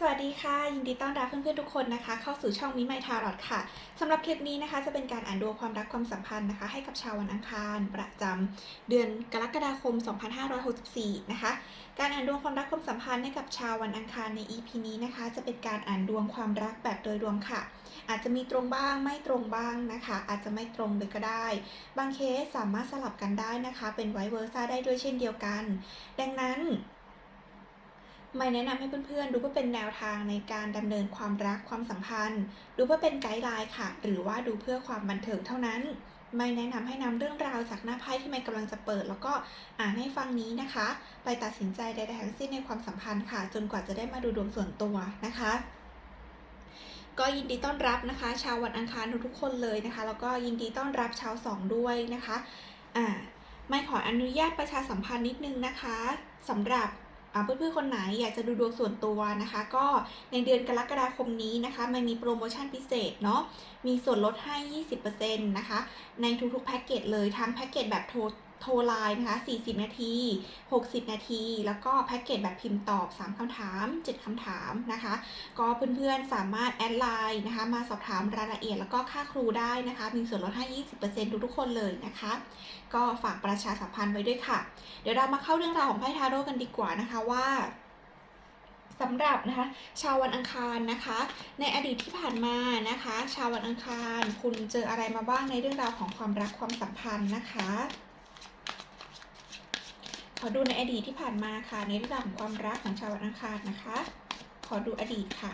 สวัสดีค่ะ ยินดีต้อนรับเพื่อนๆทุกคนนะคะ เข้าสู่ช่องมิไมทารอดค่ะสำหรับคลิปนี้นะคะ จะเป็นการอ่านดวงความรักความสัมพันธ์นะคะ ให้กับชาววันอังคาร ประจำเดือนกรกฎาคม 2564 นะคะ การอ่านดวงความรักความสัมพันธ์ให้กับชาววันอังคารใน EP นี้นะคะ จะเป็นการอ่านดวงความรักแบบโดยรวมค่ะ อาจจะมีตรงบ้างไม่ตรงบ้างนะคะ อาจจะไม่ตรงเลยก็ได้ บางเคสสามารถสลับกันได้นะคะ เป็นไวเวอร์ซ่าได้ด้วยเช่นเดียวกัน ดังนั้น ไม่แนะนำให้เพื่อนๆ ดูเพื่อเป็นแนวทางในการดำเนินความรักความสัมพันธ์ ดูเพื่อเป็นไกด์ไลน์ค่ะ หรือว่าดูเพื่อความบันเทิงเท่านั้น ไม่แนะนำให้นำเรื่องราวจากหน้าไพ่ที่ไม่กำลังจะเปิด แล้วก็อ่านให้ฟังนี้นะคะ ไปตัดสินใจใดๆทั้งสิ้นในความสัมพันธ์ค่ะ จนกว่าจะได้มาดูดวงส่วนตัวนะคะก็ยินดีต้อนรับนะคะ ชาววันอังคารทุกๆคนเลยนะคะ แล้วก็ยินดีต้อนรับชาวสองด้วยนะคะอ่าไม่ขออนุญาตประชาสัมพันธ์นิดนึงนะคะสำหรับ เพื่อนๆคนไหนอยากจะดูดวงส่วนตัวนะคะ ก็ในเดือนกรกฎาคมนี้นะคะ มันมีโปรโมชั่นพิเศษเนาะมีส่วนลดให้ 20%นะคะ ในทุกๆแพ็กเกจเลยทั้งแพ็กเกจแบบโทร โทรไลน์นะคะ 40 นาที 60 นาที แล้วก็แพ็กเกจแบบพิมพ์ตอบ 3คำถาม 7คำถามนะคะ ก็เพื่อนๆ สามารถแอดไลน์นะคะ มาสอบถามรายละเอียดแล้วก็ค่าครูได้นะคะ มีส่วนลดให้ 20%ทุกๆคนเลยนะคะ ก็ฝากประชาสัมพันธ์ไว้ด้วยค่ะ เดี๋ยวเรามาเข้าเรื่องราวของไพ่ทาโร่กันดีกว่านะคะว่าสำหรับนะคะชาววันอังคารนะคะ ในอดีตที่ผ่านมานะคะ ชาววันอังคาร คุณเจออะไรมาบ้างในเรื่องราวของความรักความสัมพันธ์นะคะ ขอดูในอดีตที่ผ่านมาค่ะ ในเรื่องของความรักของชาววันอังคารนะคะ ขอดูอดีตค่ะ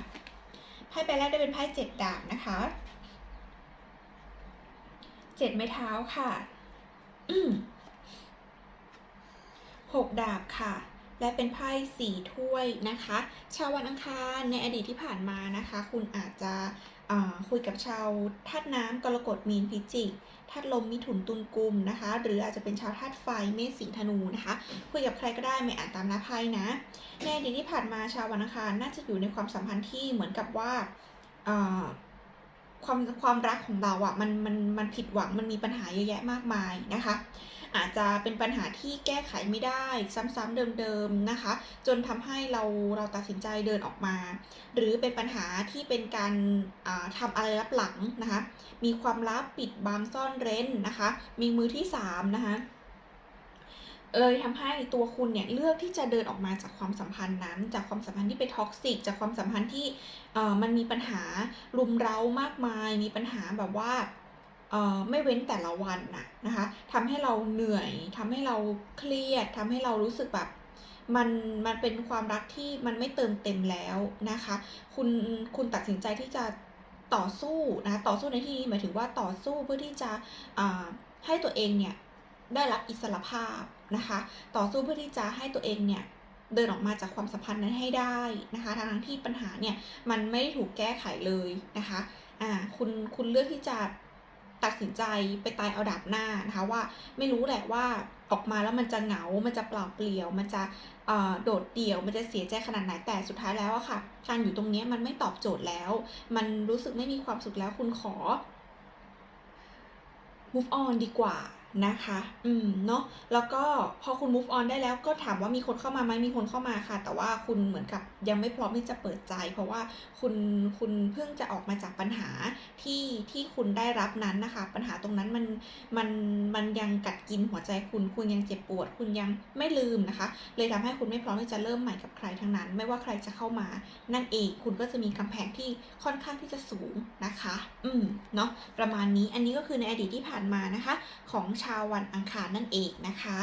ไพ่ใบแรกได้เป็นไพ่เจ็ดดาบนะคะเจ็ดไม้เท้าค่ะหกดาบค่ะ และเป็นไพ่สี่ถ้วยนะคะ ชาววันอังคารในอดีตที่ผ่านมานะคะ คุณอาจจะ คุยกับชาวธาตุน้ำกรกฎมีนพิจิกธาตุลมมิถุนตุลกุมนะคะ หรืออาจจะเป็นชาวธาตุไฟเมษสิงธนูนะคะ คุยกับใครก็ได้ไม่อ่านตามหน้าไพ่นะในอดีตที่ผ่านมาชาววันอังคารน่าจะอยู่ในความสัมพันธ์ที่เหมือนกับว่า ความความรักของเราอะ่ะมันมันมันผิดหวังมันมีปัญหาเยอะแยะมากมายนะคะ อาจจะเป็นปัญหาที่แก้ไขไม่ได้ซ้ำๆเดิมๆนะคะ จนทำให้เราเราตัดสินใจเดินออกมา หรือเป็นปัญหาที่เป็นการอ่าทำอะไรลับหลังนะคะ มีความลับปิดบังซ่อนเร้นนะคะ มีมือที่สามนะคะ เลยทำให้ตัวคุณเนี่ยเลือกที่จะเดินออกมาจากความสัมพันธ์นั้น จากความสัมพันธ์ที่เป็นท็อกซิกจากความสัมพันธ์ที่เอ่อมันมีปัญหารุมเร้ามากมาย มีปัญหาแบบว่าเอ่อไม่เว้นแต่ละวันน่ะนะคะทำให้เราเหนื่อยทำให้เราเครียดทำให้เรารู้สึกแบบมันมันเป็นความรักที่มันไม่เติมเต็มแล้วนะคะ คุณคุณตัดสินใจที่จะต่อสู้นะต่อสู้ในที่นี้หมายถึงว่าต่อสู้เพื่อที่จะอ่าให้ตัวเองเนี่ยได้รับอิสรภาพ นะคะ ต่อสู้เพื่อที่จะให้ตัวเองเนี่ยเดินออกมาจากความสัมพันธ์นั้นให้ได้นะคะ ทั้งที่ปัญหาเนี่ยมันไม่ได้ถูกแก้ไขเลยนะคะอ่าคุณคุณเลือกที่จะตัดสินใจไปตายเอาดาบหน้านะคะว่าไม่รู้แหละว่าออกมาแล้วมันจะเหงา มันจะเปล่าเปลี่ยว มันจะโดดเดี่ยว มันจะเสียใจขนาดไหน แต่สุดท้ายแล้วอะค่ะ การอยู่ตรงนี้มันไม่ตอบโจทย์แล้ว มันรู้สึกไม่มีความสุขแล้วคุณขอ move on ดีกว่า นะคะ อืม เนาะ แล้วก็พอคุณ move on ได้แล้วก็ถามว่ามีคนเข้ามาไหมมีคนเข้ามาค่ะ แต่ว่าคุณเหมือนกับยังไม่พร้อมที่จะเปิดใจ เพราะว่าคุณคุณเพิ่งจะออกมาจากปัญหาที่ที่คุณได้รับนั้นนะคะ ปัญหาตรงนั้นมันมันมันยังกัดกินหัวใจคุณคุณยังเจ็บปวด คุณยังไม่ลืมนะคะ เลยทำให้คุณไม่พร้อมที่จะเริ่มใหม่กับใครทั้งนั้น ไม่ว่าใครจะเข้ามา นั่นเองคุณก็จะมีกำแพงที่ค่อนข้างที่จะสูงนะคะ อืม เนาะประมาณนี้อันนี้ก็คือในอดีตที่ผ่านมานะคะ ของชาววันอังคารนั่นเองนะคะ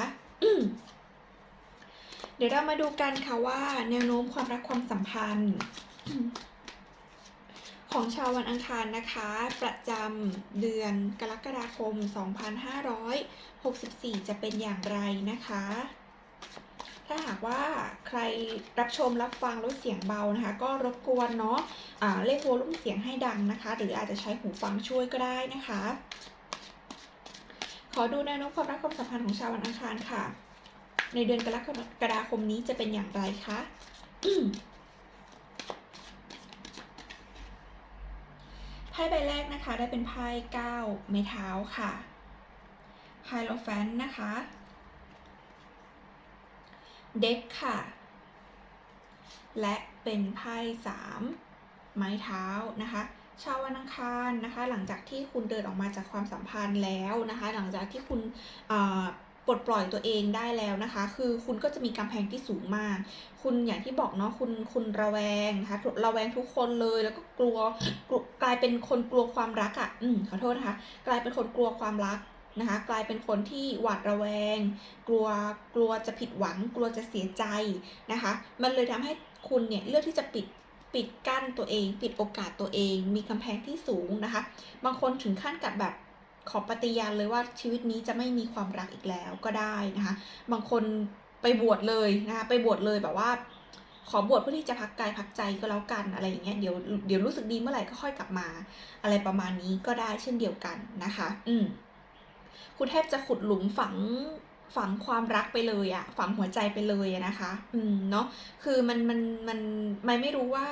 เดี๋ยวเรามาดูกันค่ะว่าแนวโน้มความรักความสัมพันธ์ ของชาววันอังคารนะคะ ประจำเดือนกรกฎาคม 2564 จะเป็นอย่างไรนะคะ ถ้าหากว่าใครรับชมรับฟังลดเสียงเบานะคะ ก็รบกวนเนาะะเลขโวลุ่มเสียงให้ดังนะคะ หรืออาจจะใช้หูฟังช่วยก็ได้นะคะ ขอดูแนวโน้มความรักความสัมพันธ์ของชาววันอังคารค่ะ ในเดือนกรกฎาคมนี้จะเป็นอย่างไรคะไพ่ใบแรกนะคะ ได้เป็นไพ่เก้าไม้เท้าค่ะไฮโลแฟนนะคะ เด็กค่ะ และเป็นไพ่สามไม้เท้านะคะ ชาววันอังคารนะคะ หลังจากที่คุณเดินออกมาจากความสัมพันธ์แล้วนะคะ หลังจากที่คุณปลดปล่อยตัวเองได้แล้วนะคะ คือคุณก็จะมีกำแพงที่สูงมาก คุณอย่างที่บอกเนาะคุณคุณระแวงนะคะระแวงทุกคนเลยแล้วก็กลัวกลายเป็นคนกลัวความรักอะ่ะอืมขอโทษนะคะ กลายเป็นคนกลัวความรักนะคะ กลายเป็นคนที่หวาดระแวง กลัวกลัวจะผิดหวัง กลัวจะเสียใจนะคะ มันเลยทำให้คุณเนี่ยเลือกที่จะปิด ปิดกั้นตัวเอง ปิดโอกาสตัวเอง มีกำแพงที่สูงนะคะ บางคนถึงขั้นกับแบบขอปฏิญาณเลยว่าชีวิตนี้จะไม่มีความรักอีกแล้วก็ได้นะคะ บางคนไปบวชเลยนะคะไปบวชเลยแบบว่า ขอบวชเพื่อที่จะพักกายพักใจก็แล้วกันอะไรอย่างเงี้ยเดี๋ยวเดี๋ยวรู้สึกดีเมื่อไหร่ก็ค่อยกลับมา อะไรประมาณนี้ก็ได้เช่นเดียวกันนะคะ อืมคุณแทบจะขุดหลุมฝัง ฝังความรักไปเลยอะฝังหัวใจไปเลยอะนะคะ อืมเนาะคือมันมันมันมันไม่รู้ว่า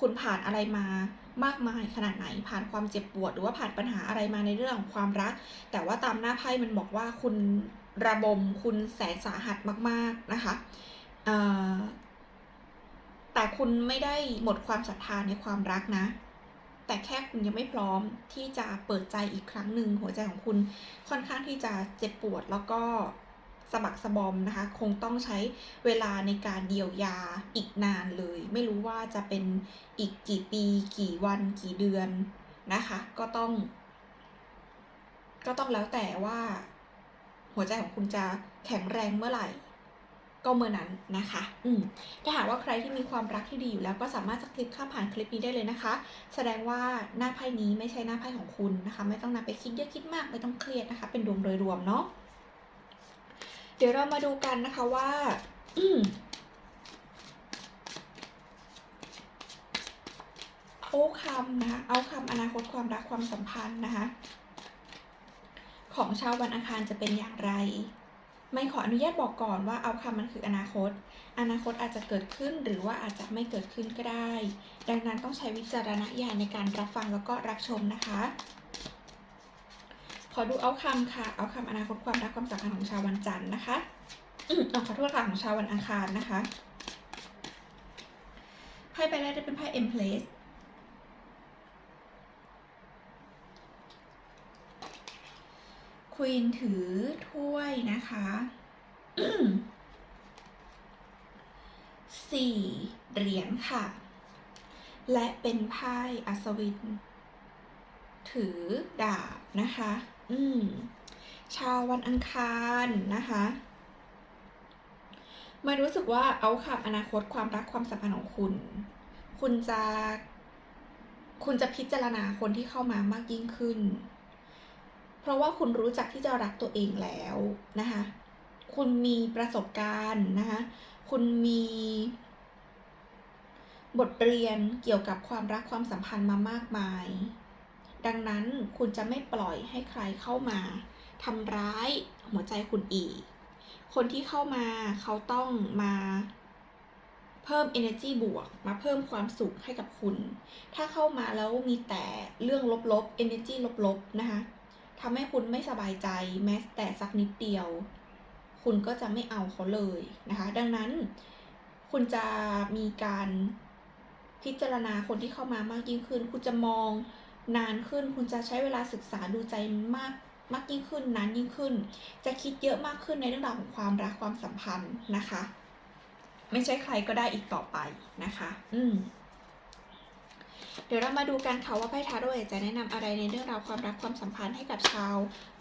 คุณผ่านอะไรมามากมายขนาดไหนผ่านความเจ็บปวด หรือว่าผ่านปัญหาอะไรมาในเรื่องของความรัก แต่ว่าตามหน้าไพ่มันบอกว่าคุณระบมคุณแสนสาหัสมาก ๆนะคะเอ่อแต่คุณไม่ได้หมดความศรัทธาในความรักนะ แต่แค่คุณยังไม่พร้อมที่จะเปิดใจอีกครั้งหนึ่งหัวใจของคุณค่อนข้างที่จะเจ็บปวดแล้วก็ สะบักสะบอมนะคะ คงต้องใช้เวลาในการเยียวยาอีกนานเลย ไม่รู้ว่าจะเป็นอีกกี่ปี กี่วันกี่เดือนนะคะ ก็ต้อง ก็ต้องแล้วแต่ว่า หัวใจของคุณจะแข็งแรงเมื่อไหร่ ก็เมื่อนั้นนะคะ อืมถ้าหากว่าใครที่มีความรักที่ดีอยู่แล้ว ก็สามารถสคลิปข้ามผ่านคลิปนี้ได้เลยนะคะ แสดงว่าหน้าไพ่นี้ไม่ใช่หน้าไพ่ของคุณนะคะ ไม่ต้องนำไปคิดเยอะคิดมากไม่ต้องเครียดนะคะ เป็นดวงโดยรวมเนาะ เดี๋ยวเรามาดูกันนะคะว่า อืมเอาคำนะคะเอาคำอนาคตความรักความสัมพันธ์นะคะ ของชาววันอังคารจะเป็นอย่างไร ไม่ขออนุญาตบอกก่อนว่าเอาคำมันคืออนาคต อนาคตอาจจะเกิดขึ้นหรือว่าอาจจะไม่เกิดขึ้นก็ได้ ดังนั้นต้องใช้วิจารณญาณในการรับฟังแล้วก็รับชมนะคะ ขอดูเอาคำค่ะ เอาคำอนาคตความรักความสัมพันธ์ของชาววันจันทร์นะคะอืมเอาขอโทษค่ะของชาววันอังคารนะคะไพ่ใบแรกได้เป็นไพ่ M place ควีนถือถ้วยนะคะสี่เหรียญค่ะ และเป็นไพ่อัศวิน ถือดาบนะคะ อืม ชาววันอังคารนะคะไม่รู้สึกว่าเอาคำอนาคตความรักความสัมพันธ์ของคุณ คุณจะ คุณจะพิจารณาคนที่เข้ามามากยิ่งขึ้น เพราะว่าคุณรู้จักที่จะรักตัวเองแล้วนะคะ คุณมีประสบการณ์นะคะ คุณมี บทเรียนเกี่ยวกับความรักความสัมพันธ์มามากมาย ดังนั้นคุณจะไม่ปล่อยให้ใครเข้ามาทำร้ายหัวใจคุณอีก คนที่เข้ามาเขาต้องมาเพิ่ม energy บวก มาเพิ่มความสุขให้กับคุณ ถ้าเข้ามาแล้วมีแต่เรื่องลบๆ energy ลบๆ นะคะทำให้คุณไม่สบายใจแม้แต่สักนิดเดียว คุณก็จะไม่เอาเขาเลยนะคะ ดังนั้นคุณจะมีการพิจารณาคนที่เข้ามามากยิ่งขึ้น คุณจะมอง นานขึ้น คุณจะใช้เวลาศึกษาดูใจมากมากยิ่งขึ้นนานยิ่งขึ้น จะคิดเยอะมากขึ้นในเรื่องราวของความรักความสัมพันธ์นะคะ ไม่ใช่ใครก็ได้อีกต่อไปนะคะ อืมเดี๋ยวเรามาดูกันค่ะว่าไพ่ทาโร่จะแนะนำอะไรในเรื่องราวความรักความสัมพันธ์ให้กับชาว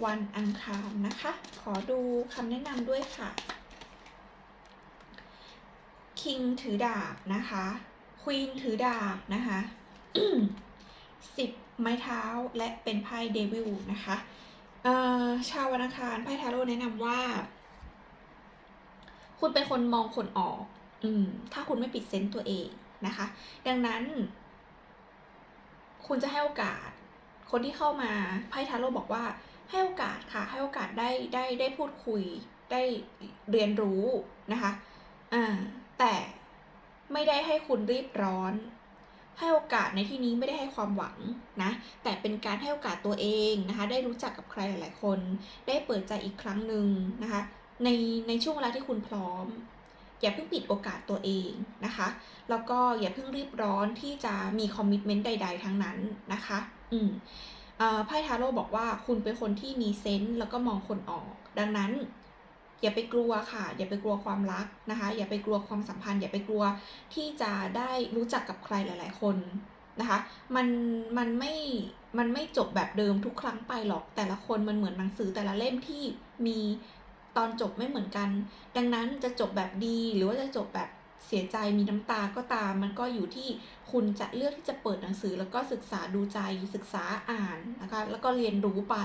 วันอังคารนะคะ ขอดูคำแนะนำด้วยค่ะคิงถือดาบนะคะควีนถือดาบนะคะสิบ ไม้เท้าและเป็นไพ่เดวิลนะคะชาววันอังคารไพ่ทาโร่แนะนำว่า คุณเป็นคนมองคนออก อืม ถ้าคุณไม่ปิดเซนต์ตัวเองนะคะ ดังนั้น คุณจะให้โอกาส คนที่เข้ามาไพ่ทาโร่บอกว่า ให้โอกาสค่ะ ให้โอกาสได้ได้ได้พูดคุย ได้เรียนรู้นะคะอ่าแต่ไม่ได้ให้คุณรีบร้อน ให้โอกาสในที่นี้ไม่ได้ให้ความหวังนะ แต่เป็นการให้โอกาสตัวเองนะคะ ได้รู้จักกับใครหลาย ๆ คน ได้เปิดใจอีกครั้งหนึ่งนะคะ ในในช่วงเวลาที่คุณพร้อม อย่าเพิ่งปิดโอกาสตัวเองนะคะ แล้วก็อย่าเพิ่งรีบร้อนที่จะมีคอมมิ t เมนต์ใด ๆ ทั้งนั้นนะคะ อืมเออไพ่ทาโร่บอกว่าคุณเป็นคนที่มีเซนส์แล้วก็มองคนออก ดังนั้น อย่าไปกลัวค่ะ อย่าไปกลัวความรักนะคะ อย่าไปกลัวความสัมพันธ์ อย่าไปกลัวที่จะได้รู้จักกับใครหลาย ๆ คนนะคะ มันมันไม่มันไม่จบแบบเดิมทุกครั้งไปหรอกแต่ละคนมันเหมือนหนังสือแต่ละเล่มที่มีตอนจบไม่เหมือนกัน ดังนั้นจะจบแบบดีหรือว่าจะจบแบบเสียใจมีน้ำตาก็ตาม มันก็อยู่ที่คุณจะเลือกที่จะเปิดหนังสือ แล้วก็ศึกษาดูใจศึกษาอ่านนะคะแล้วก็เรียนรู้ไป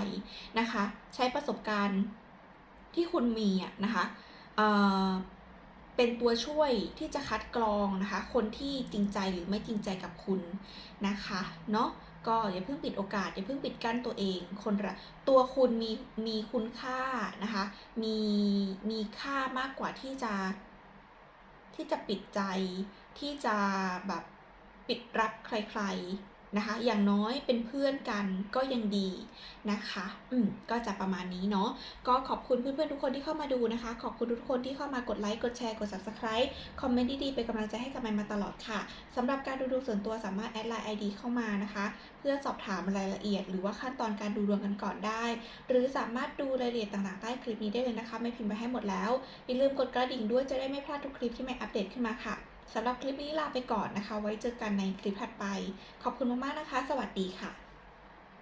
นะคะ ใช้ประสบการณ์ ที่คุณมีอะนะคะเเป็นตัวช่วยที่จะคัดกรองนะคะ คนที่จริงใจหรือไม่จริงใจกับคุณนะคะเนาะก็อย่าเพิ่งปิดโอกาสอย่าเพิ่งปิดกั้นตัวเอง คนละตัวคุณมีมีคุณค่านะคะมีมีค่ามากกว่าที่จะ ที่จะปิดใจที่จะแบบปิดรับใครๆ นะคะ อย่างน้อยเป็นเพื่อนกันก็ยังดีนะคะ อืมก็จะประมาณนี้เนาะ ก็ขอบคุณเพื่อนๆทุกคนที่เข้ามาดูนะคะ ขอบคุณทุกคนที่เข้ามากดไลค์ กดแชร์ กด subscribe คอมเมนต์ดีๆ เป็นกำลังใจให้กับมันมาตลอดค่ะ สำหรับการดูดวงส่วนตัวสามารถแอดไลน์ ID เข้ามานะคะ เพื่อสอบถามรายละเอียด หรือว่าขั้นตอนการดูดวงกันก่อนได้ หรือสามารถดูรายละเอียดต่างๆ ใต้คลิปนี้ได้เลยนะคะ ไม่พิมพ์ไปให้หมดแล้ว อย่าลืมกดกระดิ่งด้วยจะได้ไม่พลาดทุกคลิปที่ไม่อัปเดตขึ้นมาค่ะ สำหรับคลิปนี้ลาไปก่อนนะคะ ไว้เจอกันในคลิปถัดไป ขอบคุณมากๆนะคะ สวัสดีค่ะ